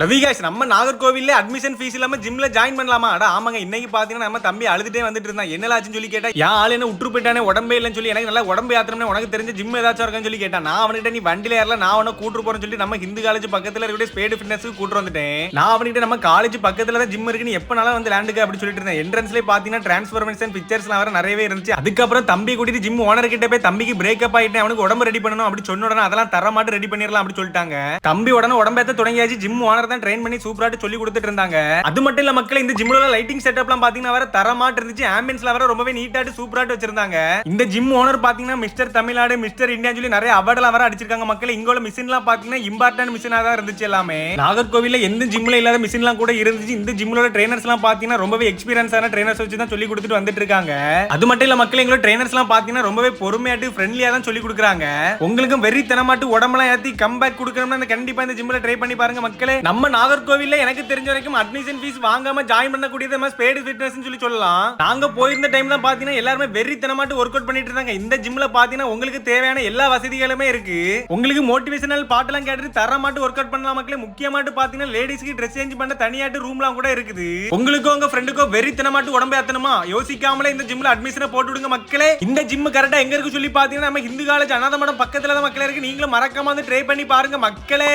ரவி ரவிகாஷ் நம்ம நாகர்கோவில்ல admission fees இல்லாம ஜிம்ல ஜாயின் பண்ணலாமா? அட ஆமாங்க. இன்னைக்கு பாத்தீங்கன்னா நம்ம தம்பி அழுதுட்டே வந்துட்டு இருந்தான். என்னலாச்சுன்னு சொல்லி கேட்டா யா ஆள் என்ன உற்று போயிட்டானே உடம்பே இல்லைன்னு சொல்லி எனக்கு நல்லா உடம்பு யாத்திரம்னு உனக்கு தெரிஞ்ச ஜிம் ஏதாச்சும் இருக்கான்னு சொல்லி கேட்டான் நான் அவன்கிட்ட நீ வண்டியில ஏறல நான் அவனை கூட்டு போறேன்னு சொல்லி நம்ம ஹிந்து காலேஜ் பக்கத்துல இருக்க ஸ்பேடு ஃபிட்னஸ் கூட்டு வந்துட்டேன். நான் அவன்கிட்ட நம்ம காலேஜ் பக்கத்துல தான் ஜிம் இருக்கு நீ எப்பனாலும் வந்து லேண்டுக்கு அப்படி சொல்லிட்டு இருந்தேன். என்ட்ரன்ஸ்ல பாத்தீங்கன்னா டிரான்ஸ்ஃபர்மேஷன் பிக்சர்ஸ்லாம் வர நிறையவே இருந்துச்சு. அதுக்கப்புறம் தம்பி கூட்டிட்டு ஜிம் ஓனர் கிட்ட போய் தம்பிக்கு பிரேக்கப் ஆயிட்டேன் அவனுக்கு உடம்பு ரெடி பண்ணணும் அப்படி சொன்ன உடனே அதெல்லாம் தர மாட்டு ரெடி பண்ணிடலாம் அப்படி சொல்லிட்டாங்க. தம்பி உடனே உடம்பேத்த தொடங்கியாச்சு. ஜிம் ஓனர் தான் ட்ரெயின் பண்ணி சூப்பராட்டு சொல்லி கொடுத்துட்டு இருந்தாங்க. அது மட்டும் இல்ல மக்கள் இந்த ஜிம்ல லைட்டிங் செட்டப்லாம் பாத்தீங்கன்னா வர தரமாட்டு இருந்துச்சு. ஆம்பியன்ஸ்ல வர ரொம்பவே நீட்டாட்டு சூப்பராட்டு வச்சிருந்தாங்க. இந்த ஜிம் ஓனர் பாத்தீங்கன்னா மிஸ்டர் தமிழ்நாடு மிஸ்டர் இந்தியா சொல்லி நிறைய அவார்ட்லாம் வர அடிச்சிருக்காங்க மக்கள். இங்க உள்ள மிஷின்லாம் பாத்தீங்கன்னா இம்பார்ட்டன்ட் மிஷினா தான் இருந்துச்சு எல்லாமே. நாகர்கோவில்ல எந்த ஜிம்ல இல்லாத மிஷின்லாம் கூட இருந்துச்சு. இந்த ஜிம்லோட ட்ரைனர்ஸ் எல்லாம் பாத்தீங்கன்னா ரொம்பவே எக்ஸ்பீரியன்ஸான ட்ரைனர்ஸ் வச்சு தான் சொல்லி கொடுத்துட்டு வந்துட்டு இருக்காங்க. அது மட்டும் இல்ல மக்கள் எங்களோட ட்ரைனர்ஸ் எல்லாம் பாத்தீங்கன்னா ரொம்பவே பொறுமையாட்டு ஃப்ரெண்ட்லியா தான் சொல்லி கொடுக்குறாங்க. உங்களுக்கும் வெறி தனமாட்டு உடம்பெல்லாம் ஏத்தி கம்பேக் கொடுக்கணும்னா கண்டிப்பா இந்த ஜிம்ல ட்ரை பண்ணி பாருங்க மக்களே. நம்ம நாகர்கோவில்ல எனக்கு தெரிஞ்ச வரைக்கும் அட்மிஷன் ஃபீஸ் வாங்காம ஜாயின் பண்ணக்கூடியது நம்ம ஸ்பேடு ஃபிட்னஸ் சொல்லி சொல்லலாம். நாங்க போயிருந்த டைம் தான் பாத்தீங்கன்னா எல்லாருமே வெறித்தனமாட்டு ஒர்க் அவுட் பண்ணிட்டு இருந்தாங்க. இந்த ஜிம்ல பாத்தீங்கன்னா உங்களுக்கு தேவையான எல்லா வசதிகளுமே இருக்கு. உங்களுக்கு மோட்டிவேஷனல் பாட்டெல்லாம் கேட்டுட்டு தரமாட்டு ஒர்க் அவுட் பண்ணலாம் மக்களே. முக்கியமாட்டு பாத்தீங்கன்னா லேடிஸ்க்கு ட்ரெஸ் சேஞ்ச் பண்ண தனியாட்டு ரூம்லாம் கூட இருக்குது. உங்களுக்கும் உங்க ஃப்ரெண்டுக்கோ வெறித்தனமாட்டு உடம்பு ஏத்தணுமா யோசிக்காமலே இந்த ஜிம்ல அட்மிஷனை போட்டு விடுங்க மக்களே. இந்த ஜிம் கரெக்டா எங்க இருக்கு சொல்லி பாத்தீங்கன்னா நம்ம இந்து காலேஜ் அனாத மடம் பக்கத்துல தான் மக்களே இருக்கு. நீங்களும் மறக்காம வந்து ட்ரை பண்ணி பாருங்க மக்களே.